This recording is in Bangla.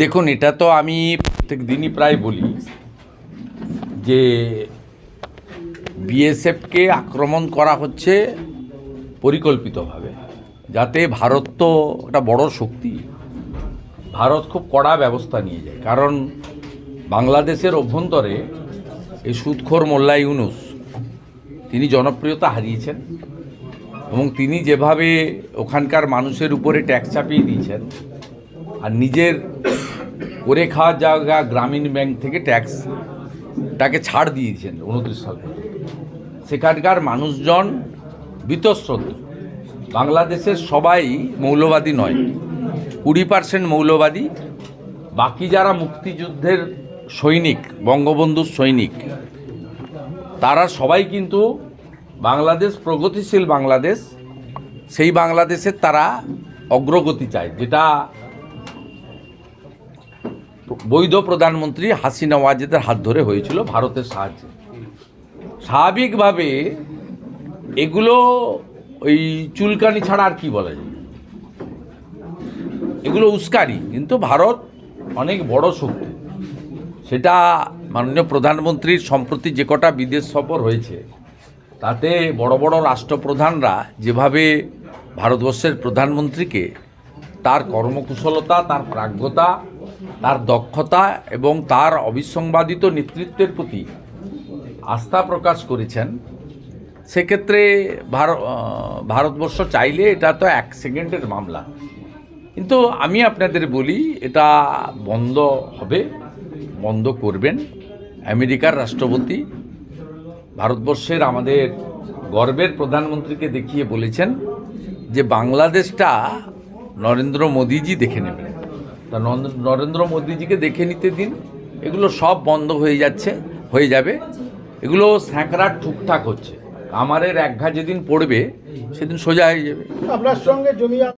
দেখুন, এটা তো আমি প্রত্যেক দিনই প্রায় বলি যে বিএসএফকে আক্রমণ করা হচ্ছে পরিকল্পিতভাবে, যাতে ভারত তো একটা বড় শক্তি। ভারত খুব কড়া ব্যবস্থা নিয়ে যায়, কারণ বাংলাদেশের অভ্যন্তরে এই সুদখোর মোল্লা ইউনুস, তিনি জনপ্রিয়তা হারিয়েছেন এবং তিনি যেভাবে ওখানকার মানুষের উপরে ট্যাক্স চাপিয়ে দিয়েছেন আর নিজের করে খাওয়ার জায়গা গ্রামীণ ব্যাংক থেকে ট্যাক্স তাকে ছাড় দিয়েছেন উনত্রিশ সাল সেখানকার মানুষজন বীতশ্রদ্ধ বাংলাদেশের সবাই মৌলবাদী নয়। কুড়ি পার্সেন্ট মৌলবাদী। বাকি যারা মুক্তিযুদ্ধের সৈনিক, বঙ্গবন্ধুর সৈনিক, তারা সবাই কিন্তু বাংলাদেশ, প্রগতিশীল বাংলাদেশ, সেই বাংলাদেশের তারা অগ্রগতি চায়, যেটা বৈধ প্রধানমন্ত্রী হাসিনা ওয়াজেদের হাত ধরে হয়েছিল ভারতের সাহায্যে। স্বাভাবিকভাবে এগুলো ওই চুলকানি ছাড়া আর কি বলা যায়? এগুলো উস্কানি, কিন্তু ভারত অনেক বড় শক্তি। সেটা মাননীয় প্রধানমন্ত্রীর সম্প্রতি যে কটা বিদেশ সফর হয়েছে, তাতে বড় বড় রাষ্ট্রপ্রধানরা যেভাবে ভারতবর্ষের প্রধানমন্ত্রীকে তার কর্মকুশলতা, তার প্রাজ্ঞতা তার দক্ষতা এবং তার অবিসংবাদিত নেতৃত্বের প্রতি আস্থা প্রকাশ করেছেন। সেক্ষেত্রে ভারত ভারতবর্ষ চাইলে এটা তো এক সেকেন্ডের মামলা। কিন্তু আমি আপনাদের বলি, এটা বন্ধ হবে, বন্ধ করবেন। আমেরিকার রাষ্ট্রপতি ভারতবর্ষের আমাদের গর্বের প্রধানমন্ত্রীকে দেখিয়ে বলেছেন যে, বাংলাদেশটা নরেন্দ্র মোদিজি দেখে নেবেন। তা নরেন্দ্র- মোদীজিকে দেখে নিতে দিন। এগুলো সব বন্ধ হয়ে যাচ্ছে, হয়ে যাবে। এগুলো স্যাঁকড়া ঠুকঠাক হচ্ছে। আমারের একঘা যেদিন পড়বে, সেদিন সোজা হয়ে যাবে। আপনার সঙ্গে জমি